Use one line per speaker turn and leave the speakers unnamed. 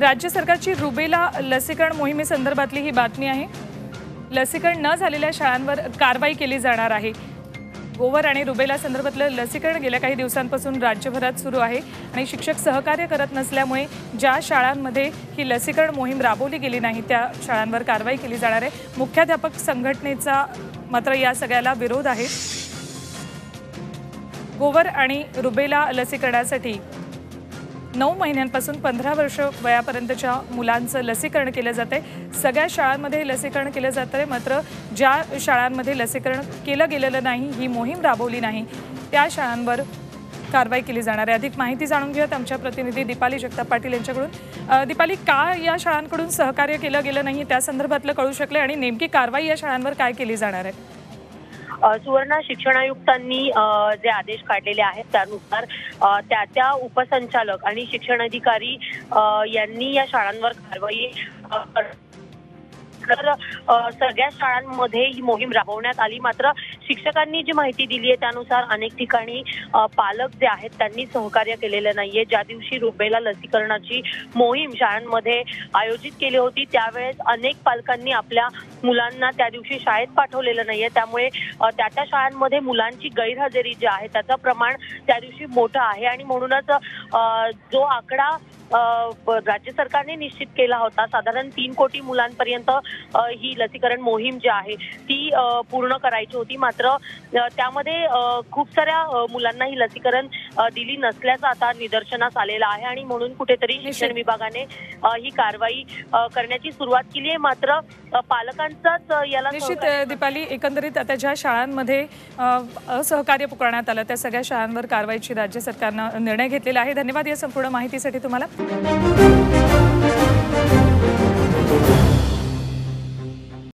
राज्य सरकारची रुबेला लसीकरण मोहिमेसंदर्भातली ही बातमी आहे. लसीकरण न झालेल्या शाळांवर कारवाई केली जाणार आहे. गोवर आणि रुबेला संदर्भातलं लसीकरण गेल्या काही दिवसांपासून राज्यभरात सुरू आहे आणि शिक्षक सहकार्य करत नसल्यामुळे ज्या शाळांमध्ये ही लसीकरण मोहीम राबवली गेली नाही त्या शाळांवर कारवाई केली जाणार आहे. मुख्याध्यापक संघटनेचा मात्र या सगळ्याला विरोध आहे. गोवर आणि रुबेला लसीकरणासाठी नऊ महिन्यांपासून पंधरा वर्ष वयापर्यंतच्या मुलांचं लसीकरण केलं जाते सगळ्या शाळांमध्ये लसीकरण केलं जातं मात्र ज्या शाळांमध्ये लसीकरण केलं गेलेलं नाही ही मोहीम राबवली नाही. त्या शाळांवर कारवाई केली जाणार आहे. अधिक माहिती जाणून घेऊयात आमच्या प्रतिनिधी दीपाली जगताप पाटील यांच्याकडून. दीपाली का या शाळांकडून सहकार्य केलं गेलं नाही? त्या संदर्भातलं कळू शकलं आणि नेमकी कारवाई या शाळांवर काय केली जाणार आहे?
सुवर्ण शिक्षण आयुक्तांनी जे आदेश काढलेले आहेत त्यानुसार त्या त्या उपसंचालक आणि शिक्षण अधिकारी यांनी या शाळांवर कारवाई तर सगळ्या शाळांमध्ये ही मोहीम राबवण्यात आली. मात्र शिक्षकांनी जी माहिती दिली आहे त्यानुसार अनेक ठिकाणी पालक जे आहेत त्यांनी सहकार्य केलेलं नाहीये. ज्या दिवशी रुबेला लसीकरणाची मोहीम शाळांमध्ये आयोजित केली होती त्यावेळेस अनेक पालकांनी आपल्या मुलांना त्या दिवशी शाळेत पाठवलेलं नाहीये. त्यामुळे त्या त्या शाळांमध्ये मुलांची गैरहजेरी जी आहे त्याचं प्रमाण त्या दिवशी मोठं आहे. आणि म्हणूनच जो आकडा राज्य सरकारने निश्चित केला होता. साधारण तीन कोटी मुलांपर्यंत ही लसीकरण मोहीम जी आहे ती पूर्ण करायची होती. मात्र त्यामध्ये खूप साऱ्या मुलांना ही लसीकरण दिली नसल्याचं आता निदर्शनास आलेलं आहे आणि म्हणून कुठेतरी शिक्षण. विभागाने ही कारवाई करण्याची सुरुवात केली आहे. मात्र पालकांचाच याला
निश्चित दीपाली एकंदरीत आता ज्या शाळांमध्ये असहकार्य पुकारण्यात आलं त्या सगळ्या शाळांवर कारवाईची राज्य सरकारनं निर्णय घेतलेला आहे. धन्यवाद या संपूर्ण माहितीसाठी तुम्हाला. Música